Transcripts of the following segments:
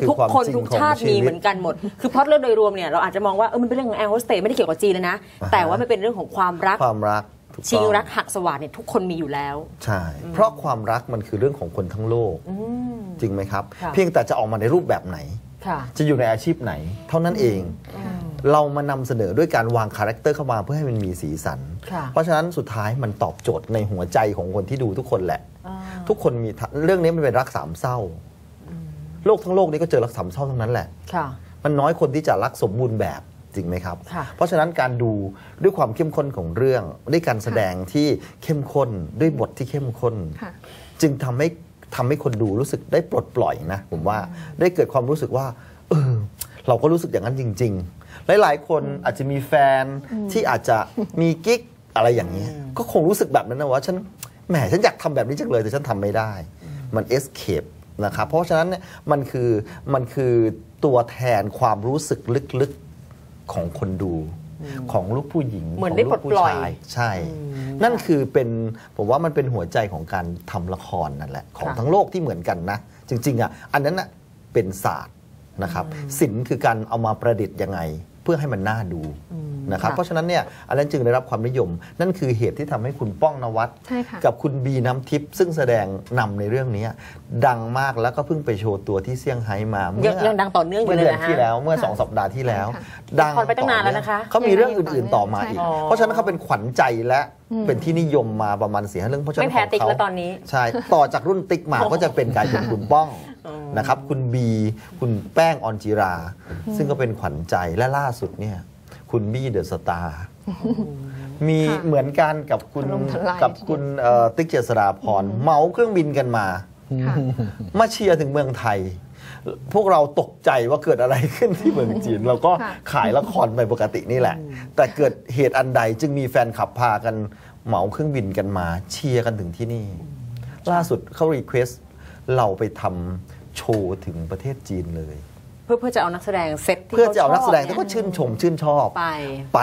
คือทุกความคนจริงทุกของชาติชีมีวิตเหมือนกันหมด คือพล็อตเรื่องโดยรวมเนี่ยเราอาจจะมองว่าเออมันเป็นเรื่องของแอร์โฮสเตสไม่ได้เกี่ยวกับจีนเลยนะ แต่ว่ามันเป็นเรื่องของความรักความรักถูกต้องชิงรักหักสวาดเนี่ยทุกคนมีอยู่แล้ว ใช่ เพราะความรักมันคือเรื่องของคนทั้งโลกจริงไหมครับค่ะเพียงแต่จะออกมาในรูปแบบไหนค่ะจะอยู่ในอาชีพไหน เท่านั้นเอง เรามานำเสนอด้วยการวางคาแรคเตอร์เข้ามาเพื่อให้มันมีสีสันค่ะเพราะฉะนั้นสุดท้ายมันตอบโจทย์ในหัวใจของคนที่ดูทุกคนแหละ ทุกคนมีทะเรื่องนี้มันเป็นรักสามเศร้า โลกทั้งโลกนี้ก็เจอรักสามเศร้าทั้งนั้นแหละค่ะมันน้อยคนที่จะรักสมบูรณ์แบบจริงไหมครับค่ะเพราะฉะนั้นการดูด้วยความเข้มข้นของเรื่อง ด้วยการแสดงที่เข้มข้นด้วยบทที่เข้มข้นค่ะจึงทำให้ทำให้คนดูรู้สึกได้ปลดปล่อยนะผมว่าได้เกิดความรู้สึกว่าเออเราก็รู้สึกอย่างนั้นจริง ๆ หลายๆ คนอาจจะมีแฟนที่อาจจะมีกิ๊กอะไรอย่างนี้ยก็คงรู้สึกแบบนั้นนะว่าฉันแหมฉันอยากทำแบบนี้จังเลยแต่ฉันทำไม่ได้ มัน escape นะครับเพราะฉะนั้นเนี่ยมันคือมันคือตัวแทนความรู้สึกลึกๆของคนดูของลูกผู้หญิงเหมือนขงได้ลูปลกดผู้ปล่อยชายใช่ นั่นคือเป็นผมว่ามันเป็นหัวใจของการทำละครนั่นแหละของค่ะทั้งโลกที่เหมือนกันนะ จริง ๆอะอันนั้นอะเป็นศาสตร์นะครับศิลป์คือการเอามาประดิษฐ์ยังไง เพื่อให้มันน่าดูนะครับค่ะเพราะฉะนั้นเนี่ยอันนั้นจึงได้รับความนิยม นั่นคือเหตุที่ทำให้คุณป้องนวัดใช่ค่ะกับคุณบีน้ำทิพย์ซึ่งแสดงนำในเรื่องนี้ดังมากแล้วก็เพิ่งไปโชว์ตัวที่เซี่ยงไฮ้มายัเมื่งยังดังต่อเนื่องอยู่เมื่อเลยเดือนนะฮะที่แล้วเมื่อค่ะสองสัปดาห์ที่แล้วค่ะดังละครไปตั้งนานแล้วนะคะเขามีเรื่องอื่นๆต่อมาอีกอ๋อเพราะฉะนั้นเขาเป็นขวัญใจและเป็นที่นิยมมาประมาณเสียเรื่องเพราะฉะนั้นไม่แพ้ของติ๊กเขาแล้วตอนนี้ใช่ต่อจากรุ่นติ๊กมาก็จะเป็นกลายเป็นคุณป้อง นะครับคุณบีคุณแป้งออนจิรา ซึ่งก็เป็นขวัญใจและล่าสุดเนี่ยคุณบี้เดอะสตาร์มีค่ะเหมือนกันกับคุณถล่มทลายกับคุณเอ่อติ๊กเจษฎาพรเหมาเครื่องบินกันมาค่ะมาเชียร์ถึงเมืองไทย พวกเราตกใจว่าเกิดอะไรขึ้นที่เมืองจีน เราก็ค่ะขายละครไปปกตินี่แหละ แต่เกิดเหตุอันใดจึงมีแฟนขับพากันเหมาเครื่องบินกันมา เชียร์กันถึงที่นี่ ล่าสุดเขารีเควสเราไปทำ โชว์ถึงประเทศจีนเลย เพื่อเพื่อจะเอานักแสดงเซตที่เพื่อจะเอานักแสดงขที่เขาชอบชื่นชมชื่นชอบไปไป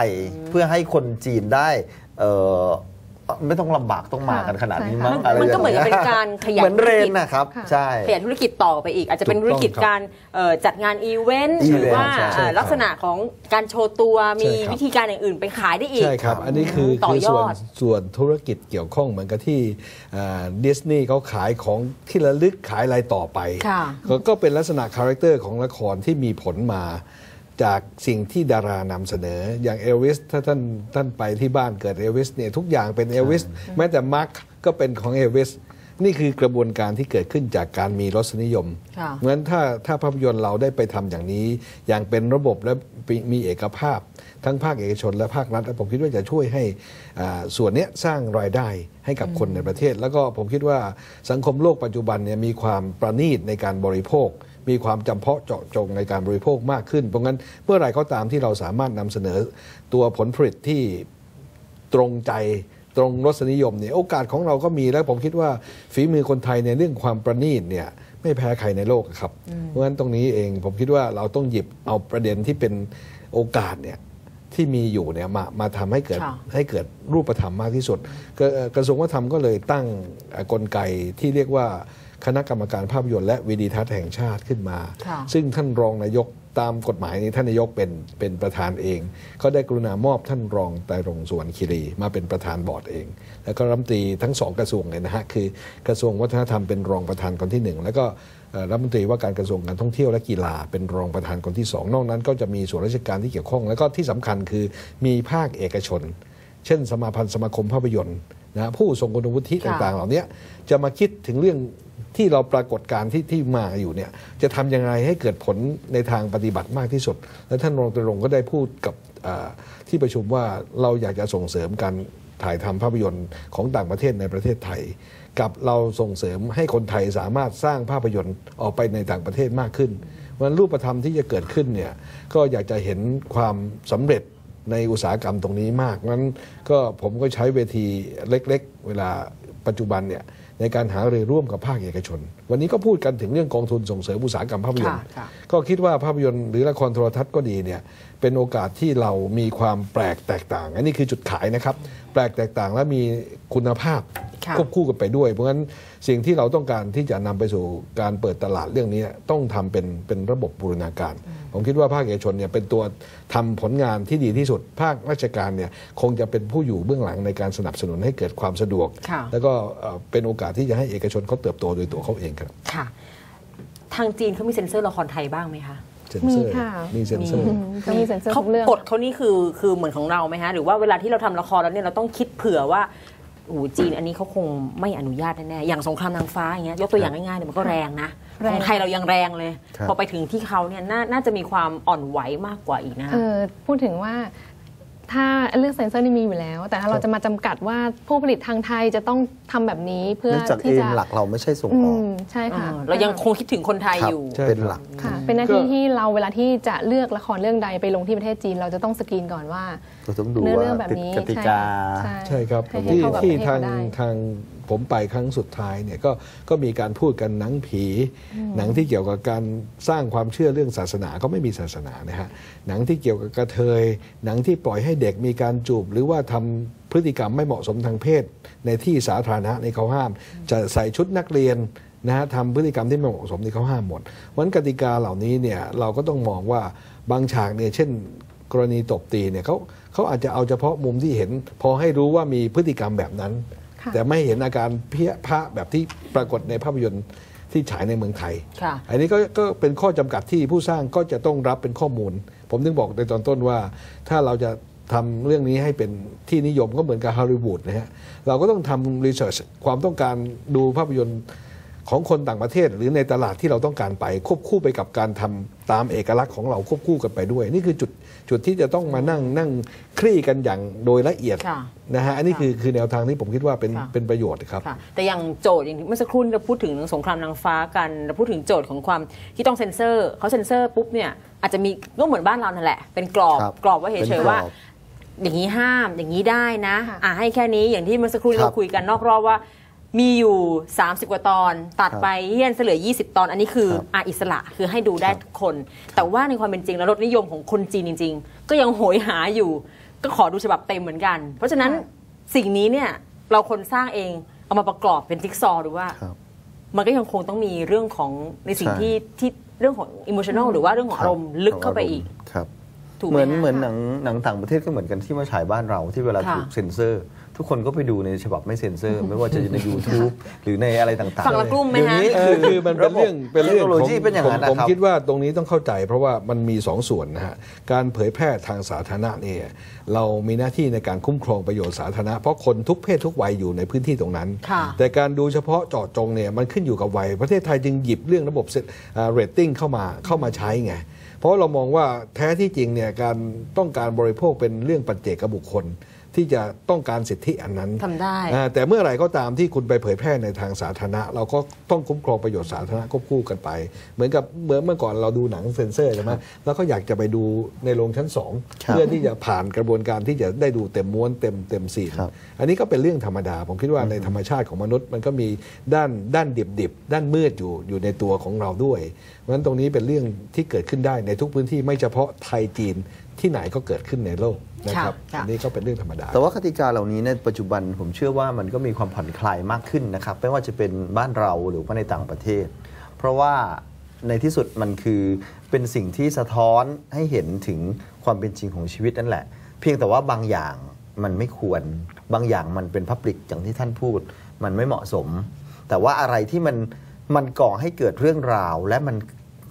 เพื่อให้คนจีนได้เอ่อ ไม่ต้องลำบากต้องมากันขนาดนี้มั้งใช่ค่ะอะไรมันก็เหมือนกับเป็นย่งงี้ยการขยายเหมือนเรนธุรกิจนะครับค่ะใช่ขยายธุรกิจต่อไปอีก อาจจะเป็นธุรกิจการเอ่อจัดงานอีเวนต์อีหเวนต์รือว่าใช่เอ่อลักษณะของการโชว์ตัวมีใช่ครับวิธีการอย่างอื่นไปขายได้อีกใช่ครับ อันนี้คือต่อคือยส่วอนดส่วนธุรกิจเกี่ยวข้องเหมือนกับที่ดิสนีย์เขาขายของที่ระลึกขายอะไรต่อไปค่ะก็ก็เป็นลักษณะคาแรคเตอร์ของละครที่มีผลมา จากสิ่งที่ดารานำเสนออย่างเอลวิสถ้าท่านท่านไปที่บ้านเกิดเอลวิสเนี่ยทุกอย่างเป็นเอลวิสแม้แต่มาร์คก็เป็นของเอลวิสนี่คือกระบวนการที่เกิดขึ้นจากการมีรสนิยมค่ะเพราะฉะนั้นถ้าถ้าภาพยนตร์เราได้ไปทำอย่างนี้ อย่างเป็นระบบและมีเอกภาพ ทั้งภาคเอกชนและภาครัฐผมคิดว่าจะช่วยให้อ่าส่วนเนี้ยสร้างรายได้ให้กับคนในประเทศ แล้วก็ผมคิดว่าสังคมโลกปัจจุบันเนี่ยมีความประณีตในการบริโภค มีความจำเพาะเจาะจงในการบริโภคมากขึ้น เพราะงั้นเมื่อไหร่ก็ตามที่เราสามารถนำเสนอตัวผลผลิตที่ตรงใจตรงรสนิยมเนี่ยโอกาสของเราก็มีแล้วผมคิดว่าฝีมือคนไทยในเรื่องความประณีตเนี่ยไม่แพ้ใครในโลกครับ เพราะฉะนั้นตรงนี้เองผมคิดว่าเราต้องหยิบเอาประเด็นที่เป็นโอกาสเนี่ยที่มีอยู่เนี่ยมามาทำให้เกิดค่ะให้เกิดรูปธรรมมากที่สุดกระเอ่อกระทรวงวัฒนธรรมก็เลยตั้งเอ่อกลไกที่เรียกว่า คณะกรรมการภาพยนตร์และวิดีทัศน์แห่งชาติขึ้นมาค่ะซึ่งท่านรองนายกตามกฎหมายนี้ท่านนายกเป็นเป็นประธานเองเขาได้กรุณามอบท่านรองไตรรงค์สุวรรณคีรีมาเป็นประธานบอร์ดเอง แล้วก็รัฐมนตรีทั้งสองกระทรวงเลยนะฮะคือกระทรวงวัฒนธรรมเป็นรองประธานคนที่หนึ่งแล้วก็เอ่อรัฐมนตรีว่าการกระทรวงการท่องเที่ยวและกีฬาเป็นรองประธานคนที่สองนอกนั้น ก็จะมีส่วนราชการที่เกี่ยวข้อง แล้วก็ที่สำคัญคือมีภาคเอกชน เช่น สมาพันธ์สมาคมภาพยนตร์นะผู้ทรงคุณวุฒิค่ะต่างๆ เหล่านี้จะมาคิดถึงเรื่อง ที่เราปรากฏการที่ที่มาอยู่เนี่ยจะทำยังไงให้เกิดผลในทางปฏิบัติมากที่สุด และท่านรองตรงก็ได้พูดกับที่ประชุมว่าเราอยากจะส่งเสริมการถ่ายทำภาพยนตร์ของต่างประเทศในประเทศไทย กับเราส่งเสริมให้คนไทยสามารถสร้างภาพยนตร์ออกไปในต่างประเทศมากขึ้นวันรูปธรรมที่จะเกิดขึ้นเนี่ยก็อยากจะเห็นความสำเร็จในอุตสาหกรรมตรงนี้มากงั้นก็ผมก็ใช้เวทีเล็ก ๆ เวลาปัจจุบันเนี่ย ในการหารือร่วมกับภาคเอกชน วันนี้ก็พูดกันถึงเรื่องกองทุนส่งเสริมอุตสาหกรรมภาพยนตร์ค่ะค่ะก็คิดว่าภาพยนตร์หรือละครโทรทัศน์ก็ดีเนี่ยเป็นโอกาสที่เรามีความแปลกแตกต่าง อันนี้คือจุดขายนะครับ แปลกแตกต่างและมีคุณภาพ ค่ะควบคู่กันไปด้วย เพราะฉะนั้นสิ่งที่เราต้องการที่จะนำไปสู่การเปิดตลาดเรื่องนี้ต้องทำเป็นเป็นระบบบูรณาการ ผมคิดว่าภาคเอกชนเนี่ยเป็นตัวทำผลงานที่ดีที่สุด ภาคราชการเนี่ยคงจะเป็นผู้อยู่เบื้องหลังในการสนับสนุนให้เกิดความสะดวกค่ะแล้วก็เอ่อเป็นโอกาสที่จะให้เอกชนเขาเติบโตโดยตัวเขาเองครับค่ะ ทางจีนเขามีเซ็นเซอร์ละครไทยบ้างไหมคะเซ็นเซอร์มีค่ะมีเซ็นเซอร์อืมก็มีเซ็นเซอร์เขาทุกเรื่องกฎเขานี่คือคือเหมือนของเราไหมฮะ หรือว่าเวลาที่เราทำละครแล้วเนี่ยเราต้องคิดเผื่อว่า โอ้โหจีนอันนี้เขาคงไม่อนุญาตแน่ๆอย่างสงครามนางฟ้าอย่างเงี้ยยกตัวอย่างง่ายๆเนี่ยมันก็แรงนะแรงของไทยเรายังแรงเลยครับพอไปถึงที่เขาเนี่ยนาน่าจะมีความอ่อนไหวมากกว่าอีกนะเออพูดถึงว่า ถ้าเรื่องเซ็นเซอร์นี่มีอยู่แล้ว แต่ถ้าเราจะมาจำกัดว่าผู้ผลิตทางไทยจะต้องทำแบบนี้เพื่อเนื่องจากเอที่งจะหลักเราไม่ใช่ส่งอืออกมใช่ค่ะเออเรายังคงคิดถึงคนไทยครับอยู่ใช่เป็นครับหลักค่ะ เป็นหน้าที่ก็ที่เราเวลาที่จะเลือกละครเรื่องใดไปลงที่ประเทศจีน เราจะต้องสกรีนก่อนว่าเราต้องดูเนื้อว่าเรื่องแบบนี้กติกาใช่ใช่ครับให้ให้ที่เข้ากับที่ประเทศทางเขาได้ทาง ผมไปครั้งสุดท้ายเนี่ยก็ก็มีการพูดกันหนังผี หนังที่เกี่ยวกับการสร้างความเชื่อเรื่องศาสนาก็ไม่มีศาสนานะฮะหนังที่เกี่ยวกับกระเทย หนังที่ปล่อยให้เด็กมีการจูบ หรือว่าทำพฤติกรรมไม่เหมาะสมทางเพศ ในที่สาธารณะในเขาห้าม จะใส่ชุดนักเรียนนะฮะทำพฤติกรรมที่ไม่เหมาะสมที่เขาห้ามหมดวันกติกาเหล่านี้เนี่ยเราก็ต้องมองว่าบางฉากเนี่ยเช่นกรณีตบตีเนี่ยเขาเขาอาจจะเอาเฉพาะมุมที่เห็น พอให้รู้ว่ามีพฤติกรรมแบบนั้นค่ะ แต่ไม่เห็นอาการเพี้ยพระแบบที่ปรากฏในภาพยนตร์ที่ฉายในเมืองไทยค่ะอันนี้ก็ก็เป็นข้อจำกัดที่ผู้สร้างก็จะต้องรับเป็นข้อมูล ผมถึงบอกในตอนต้นว่า ถ้าเราจะทำเรื่องนี้ให้เป็นที่นิยมก็เหมือนกับฮอลลีวูดนะฮะ เราก็ต้องทำรีเสิร์ชความต้องการดูภาพยนตร์ของคนต่างประเทศ หรือในตลาดที่เราต้องการไปควบคู่ไปกับการทำตามเอกลักษณ์ของเราควบคู่กันไปด้วย นี่คือจุด จุดที่จะต้องมานั่งนั่งคลี่กันอย่างโดยละเอียดค่ะนะฮะอันนี้คือคือแนวทางที่ผมคิดว่าเป็นค่ะเป็นประโยชน์ครับค่ะแต่อย่างโจทย์อย่างที่เมื่อสักครู่เราพูดถึงสงครามนางฟ้ากันเราพูดถึงโจทย์ของความที่ต้องเซ็นเซอร์เขาเซ็นเซอร์ปุ๊บเนี่ยอาจจะมีก็เหมือนบ้านเรานั่นแหละ เป็นกรอบครับกรอบไว่าเป็นเฉยกรอบๆว่าอย่างนี้ห้ามอย่างนี้ได้นะค่ะอะให้แค่นี้อย่างที่เมื่อสักครู่ครับเราคุยกันนอกรอบว่า มีอยู่ 30 กว่าตอนตัดครับไปเยี่ยนเหลือ 20 ตอนอันนี้คือครับอะอิสระคือให้ดูได้ครับทุกคน แต่ว่าในความเป็นจริงแล้วรสนิยมของคนจีนจริง ๆ ก็ยังโหยหาอยู่ ก็ขอดูฉบับเต็มเหมือนกัน เพราะฉะนั้นค่ะสิ่งนี้เนี่ยเราคนสร้างเองเอามาประกอบเป็นจิ๊กซอว์หรือว่าครับมันก็ยังคงต้องมีเรื่องของในสิ่งใช่ที่ที่เรื่องของอิโมชัน a ลหรือว่าเรื่องของอารมณ์ลึกเข้าไปอีกครับถูกเหไหมมือนฮะเหมือนหนังหนังต่างประเทศก็เหมือนกันที่มาฉายบ้านเราที่เวลาค่ะถูกเซ็นเซอร์ทุกคนก็ไปดูในฉบับไม่เซ็นเซอร์ ไม่ว่าจะใน YouTube หรือในอะไรต่างๆ ฝั่งละกลุ่มไหมฮะเดี๋ยวนี้เออคือมันเป็นเรื่องเป็นเทเรื่คองโนโลของยีเป็นอย่างนั้นผมนะครับผมคิดว่าตรงนี้ต้องเข้าใจเพราะว่ามันมีสองส่วนนะฮะการเผยแพร่ทางสาธารณะเนี่ยเรามีหน้าที่ในการคุ้มครองประโยชน์สาธารณะเพราะคนทุกเพศทุกวัยอยู่ในพื้นที่ตรงนั้น ค่ะ แต่การดูเฉพาะเจาะจงเนี่ยมันขึ้นอยู่กับวัย ประเทศไทยจึงหยิบเรื่องระบบเรตติ้งเข้ามาเข้ามาใช้ไง เพราะเรามองว่าแท้ที่จริงเนี่ยการต้องการบริโภคเป็นเรื่องปัจเจกบุคคล ที่จะต้องการสิทธิอันนั้นทำได้อ่าแต่เมื่อไหร่ก็ตามที่คุณไปเผยแพร่ในทางสาธารณะ เราก็ต้องคุ้มครองประโยชน์สาธารณะควบคู่กันไป เหมือนกับเมื่อเมื่อก่อนเราดูหนังเซนเซอร์ใช่ไหมแล้วก็อยากจะไปดูในโรงชั้นสองครับเพื่อที่จะผ่านกระบวนการที่จะได้ดูเต็มม้วนเต็มเต็มซีนครับอันนี้ก็เป็นเรื่องธรรมดา ผมคิดว่าในธรรมชาติของมนุษย์มันก็มีด้านด้านดิบดิบๆด้านมืดอยู่อยู่ในตัวของเราด้วยเพราะฉะนั้นตรงนี้เป็นเรื่องที่เกิดขึ้นได้ในทุกพื้นที่ไม่เฉพาะไทยจีน ที่ไหนก็เกิดขึ้นในโลกนะครับค่ะ อันนี้ก็เป็นเรื่องธรรมดา แต่ว่ากติกาเหล่านี้ในปัจจุบันผมเชื่อว่ามันก็มีความผ่อนคลายมากขึ้นนะครับไม่ว่าจะเป็นบ้านเราหรือว่าในต่างประเทศ เพราะว่าในที่สุดมันคือเป็นสิ่งที่สะท้อนให้เห็นถึงความเป็นจริงของชีวิตนั่นแหละ เพียงแต่ว่าบางอย่างมันไม่ควร บางอย่างมันเป็นพับลิกอย่างที่ท่านพูด มันไม่เหมาะสม แต่ว่าอะไรที่มันมันก่อให้เกิดเรื่องราวและมัน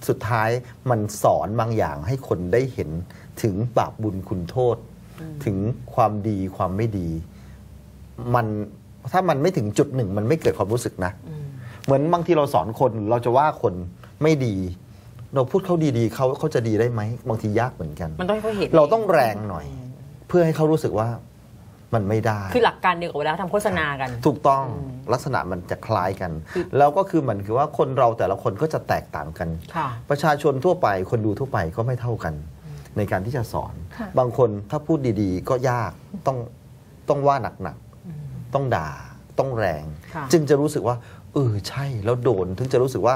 สุดท้ายมันสอนบางอย่างให้คนได้เห็นถึงบาปบุญคุณโทษ ถึงความดีความไม่ดี มันถ้ามันไม่ถึงจุดหนึ่ง มันไม่เกิดความรู้สึกนะ เหมือนบางทีเราสอนคนเราจะว่าคนไม่ดี เราพูดเขาดีๆเขาเขาจะดีได้ไหมบางทียากเหมือนกัน มันต้องให้เขาเห็นเราต้องแรงหน่อย เพื่อให้เขารู้สึกว่า มันไม่ได้ คือหลักการเดียวกับเวลาทำโฆษณากัน ถูกต้องลักษณะมันจะคล้ายกัน แล้วก็คือเหมือนคือว่าคนเราแต่ละคนก็จะแตกต่างกันค่ะประชาชนทั่วไปคนดูทั่วไปก็ไม่เท่ากัน ในการที่จะสอนค่ะบางคนถ้าพูดดีๆ ก็ยากต้องต้องว่าหนักๆต้องด่าต้องแรงค่ะจึงจะรู้สึกว่าเออใช่แล้วโดน ถึงจะรู้สึกว่า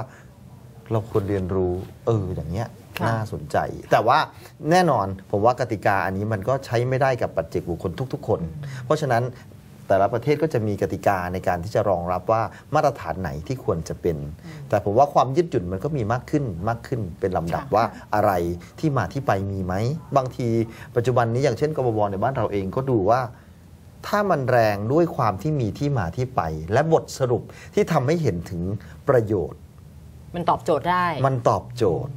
เราควรเรียนรู้ เอออย่างเงี้ยค่ะ น่าสนใจ แต่ว่าแน่นอนผมว่ากติกาอันนี้มันก็ใช้ไม่ได้กับปัจเจกบุคคลทุก ๆ คน เพราะฉะนั้นแต่ละประเทศก็จะมีกติกาในการที่จะรองรับว่ามาตรฐานไหนที่ควรจะเป็น แต่ผมว่าความยืดหยุ่นมันก็มีมากขึ้นมากขึ้นเป็นลำดับค่ะว่าอะไรที่มาที่ไปมีไหม บางทีปัจจุบันนี้อย่างเช่นกบวในบ้านเราเองก็ดูว่า ถ้ามันแรงด้วยความที่มีที่มาที่ไป และบทสรุปที่ทำให้เห็นถึงประโยชน์ มันตอบโจทย์ได้ มันตอบโจทย์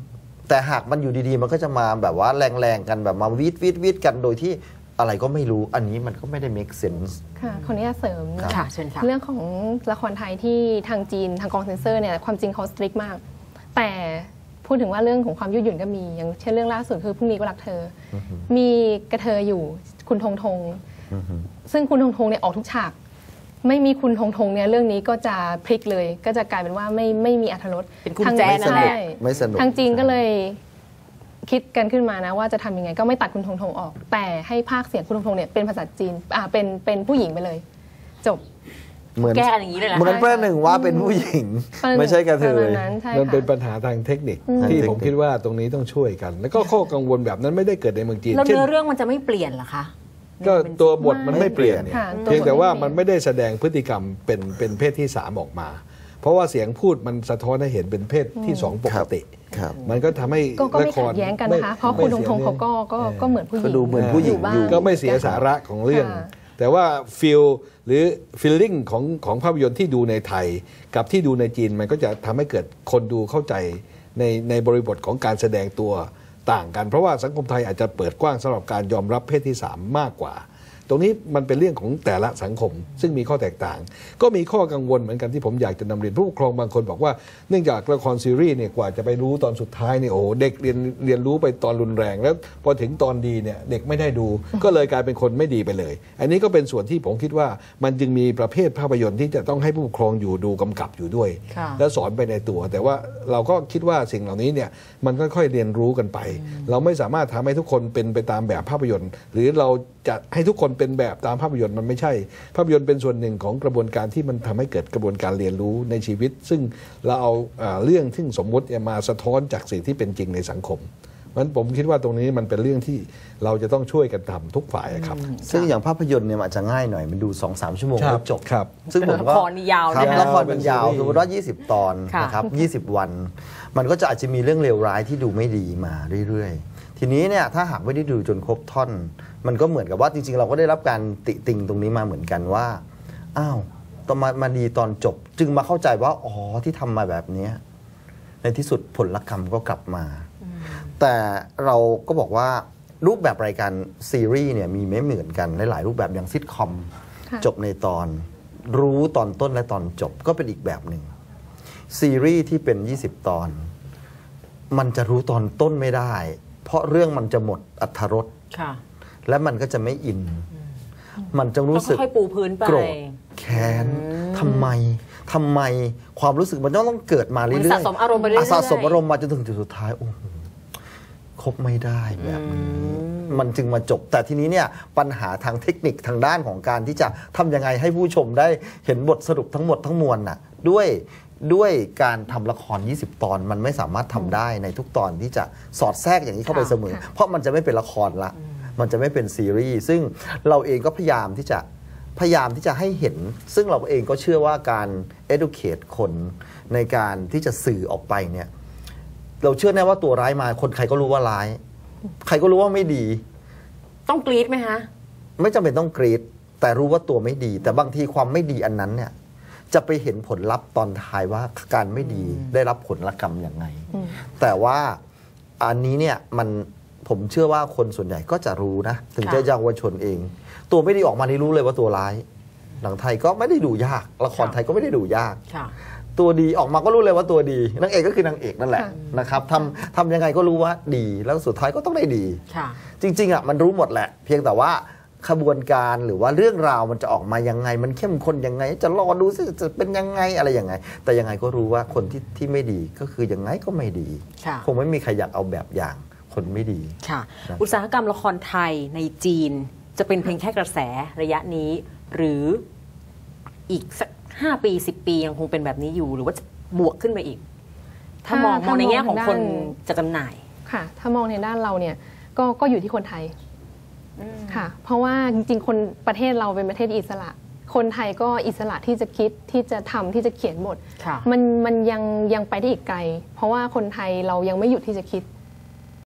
แต่หากมันอยู่ดีๆ มันก็จะมาแบบว่าแรงๆกันแบบมาวีดวีดวีดกันโดยที่อะไรก็ไม่รู้อันนี้มันก็ไม่ได้ make sense ค่ะขออนุญาตเสริมค่ะเชิญค่ะเรื่องของละครไทยที่ทางจีนทางกองเซนเซอร์เนี่ยความจริงเขาสตริกมาก แต่พูดถึงว่าเรื่องของความยืดหยุ่นก็มี อย่างเช่นเรื่องล่าสุดคือพรุ่งนี้ก็รักเธออมีกระเทยอยู่คุณธงธงซึ่งคุณธงธงเนี่ยออกทุกฉาก ไม่มีคุณธงธงเนี่ยเรื่องนี้ก็จะพลิกเลย ก็จะกลายเป็นว่าไม่ไม่มีอรรถรสเป็นคุณทางแจ๊นั่นแหละใช่ไม่สนุกทางจีนก็เลยคิดกันขึ้นมานะว่าจะทำยังไงก็ไม่ตัดคุณธงธงออก แต่ให้ภาคเสียงคุณธงธงเนี่ยเป็นภาษาจีนอ่าเป็นเป็นผู้หญิงไปเลย จบเหมือนแก้กันอย่างนี้เลยเหรอเหมือนคะประหนึ่งว่าเป็นผู้หญิงประหนึ่งไม่ใช่กระเทปยมาณนั้นใช่มันเป็นค่ะปัญหาทางเทคนิคทางที่เทคนิคผมคิดว่าตรงนี้ต้องช่วยกัน แล้วก็ข้อกังวลแบบนั้นไม่ได้เกิดในเมืองจีนแล้วเช่นเนื้อเรื่องมันจะไม่เปลี่ยนเหรอคะ ก็เป็นตัวบทมันไม่เปลี่ยน ค่ะเพียงแต่ว่าตัวบทไม่เปลี่ยนมันไม่ได้แสดงพฤติกรรมเป็นเป็นเพศที่สามออกมา เพราะว่าเสียงพูดมันสะท้อนให้เห็นเป็นเพศที่สองปกติ ครับ มันก็ทำให้ก็ก็ไม่ละคขัรดแย้งกันนะคะ เพราะคุณธงธงเขาก็ก็ก็เหมือนผู้หญิงก็ดูเหมือนผู้หญิงบ้าอยู่ ก็ไม่เสียสาระของเรื่อง ค่ะ แต่ว่าฟิลหรือฟิลลิ่งของของภาพยนตร์ที่ดูในไทย กับที่ดูในจีนมันก็จะทำให้เกิดคนดูเข้าใจในในบริบทของการแสดงตัว ต่างกัน เพราะว่าสังคมไทยอาจจะเปิดกว้างสำหรับการยอมรับเพศที่ 3 มากกว่า ตรงนี้มันเป็นเรื่องของแต่ละสังคม ซึ่งมีข้อแตกต่าง ก็มีข้อกังวลเหมือนกันที่ผมอยากจะนำเรียนผู้ปกครองบางคนบอกว่าเนื่องจากละครซีรีส์เนี่ยกว่าจะไปรู้ตอนสุดท้ายเนี่ยโอ้โหเด็กเรียนเรียนรู้ไปตอนรุนแรง แล้วพอถึงตอนดีเนี่ยเด็กไม่ได้ดู ก็เลยกลายเป็นคนไม่ดีไปเลย อันนี้ก็เป็นส่วนที่ผมคิดว่ามันจึงมีประเภทภาพยนตร์ที่จะต้องให้ผู้ปกครองอยู่ดูกำกับอยู่ด้วยค่ะแล้วสอนไปในตัว แต่ว่าเราก็คิดว่าสิ่งเหล่านี้เนี่ยมันค่อยๆเรียนรู้กันไป เราไม่สามารถทำให้ทุกคนเป็นไปตามแบบภาพยนตร์ หรือเราจะให้ทุกคนเป็นแบบตามภาพยนตร์มันไม่ใช่ ภาพยนตร์เป็นส่วนหนึ่งของกระบวนการที่มันทำให้เกิดกระบวนการเรียนรู้ในชีวิต ซึ่งเราเอาเอ่อเรื่องที่สมมุติเนี่ยมาสะท้อนจากสิ่งที่เป็นจริงในสังคมเพราะฉะนั้นผมคิดว่าตรงนี้มันเป็นเรื่องที่เราจะต้องช่วยกันทำทุกฝ่ายอะครับ ซึ่งอย่างภาพยนตร์เนี่ยมันอาจจะง่ายหน่อยมันดู2-3ชั่วโมงครับแล้วจบครับ ซึ่งผมก็ละครนี่ยาวครับด้วยนะละครมันยาวเป็นซีรีส์สมมติว่า 20 ตอนค่ะนะครับ20 วัน มันก็จะอาจจะมีเรื่องเลวร้ายที่ดูไม่ดีมาเรื่อยๆ ทีนี้เนี่ยถ้าหากไม่ได้ดูจนครบท่อน มันก็เหมือนกับว่าจริงๆ เราก็ได้รับการติติงตรงนี้มาเหมือนกันว่า อ้าวตอนมามาดีตอนจบ จึงมาเข้าใจว่าอ๋อที่ทำมาแบบเนี้ยในที่สุดผลลัพธ์ก็กลับมา แต่เราก็บอกว่ารูปแบบรายการซีรีส์เนี่ยมีไม่เหมือนกันหลายๆรูปแบบอย่างซิทคอมค่ะจบในตอนรู้ตอนต้นและตอนจบก็เป็นอีกแบบหนึ่งซีรีส์ที่เป็น 20 ตอน มันจะรู้ตอนต้นไม่ได้ เพราะเรื่องมันจะหมดอัธรสค่ะ และมันก็จะไม่อิน มันจะรู้สึกต้องค่อยๆปูพื้นไปโกรธแค้นทำไมทำไมความรู้สึกมันต้องต้องเกิดมาเรื่อยๆมันสะสมอารมณ์ไปเรื่อยๆะสะสมอารมณ์มาจนถึงจุดสุดท้ายโอ้โหคบไม่ได้แบบนี้มันจึงมาจบ แต่ทีนี้เนี่ยปัญหาทางเทคนิคทางด้านของการที่จะทำยังไงให้ผู้ชมได้เห็นบทสรุปทั้งหมดทั้งมวลน่ะด้วยด้วยการทำละคร 20 ตอนมันไม่สามารถทำได้ในทุกตอนที่จะสอดแทรกอย่างนี้เข้าไปค่ะเสมอ เพราะมันจะไม่เป็นละครละ มันจะไม่เป็นซีรีส์ซึ่งเราเองก็พยายามที่จะพยายามที่จะให้เห็น ซึ่งเราเองก็เชื่อว่าการ educate คนในการที่จะสื่อออกไปเนี่ย เราเชื่อแน่ว่าตัวร้ายมาคนใครก็รู้ว่าร้าย ใครก็รู้ว่าไม่ดี ต้องกรี๊ดไหมคะไม่จำเป็นต้องกรีดแต่รู้ว่าตัวไม่ดี แต่บางทีความไม่ดีอันนั้นเนี่ย จะไปเห็นผลลัพธ์ตอนท้ายว่าการไม่ดีได้รับผลละกรรมอย่างไง แต่ว่าอันนี้เนี่ยมัน ผมเชื่อว่าคนส่วนใหญ่ก็จะรู้นะ ถึงค่ะจะเยาวชนเอง ตัวไม่ดีออกมานี่รู้เลยว่าตัวร้าย หนังไทยก็ไม่ได้ดูยาก ละครไทยก็ไม่ได้ดูยากค่ะตัวดีออกมาก็รู้เลยว่าตัวดีนางเอกก็คือนางเอกนั่นแหละค่ะนะครับทำทำยังไงก็รู้ว่าดีแล้วสุดท้ายก็ต้องได้ดีค่ะจริงๆอะมันรู้หมดแหละ เพียงแต่ว่าขบวนการหรือว่าเรื่องราวมันจะออกมายังไง มันเข้มข้นยังไง จะรอดูสิจะเป็นยังไงอะไรยังไง แต่ยังไงก็รู้ว่าคนที่ที่ไม่ดีก็คือยังไงก็ไม่ดีค่ะคงไม่มีใครอยากเอาแบบอย่าง คนไม่ดีค่ะครับอุตสาหกรรมละครไทยในจีน จะเป็นเพียงแค่กระแสระยะนี้ หรืออีกสักห้าปีสิบปียังคงเป็นแบบนี้อยู่ หรือว่าจะบวกขึ้นไปอีก ถ้ามองมถ้ามองในแง่ของมองคนด้านจะจำหน่ายค่ะ ถ้ามองในด้านเราเนี่ยก็ก็อยู่ที่คนไทยค่ะ เพราะว่าจริงๆ คนประเทศเราเป็นประเทศอิสระ คนไทยก็อิสระที่จะคิดที่จะทำที่จะเขียนบทค่ะมันมันยังยังไปได้อีกไกล เพราะว่าคนไทยเรายังไม่หยุดที่จะคิด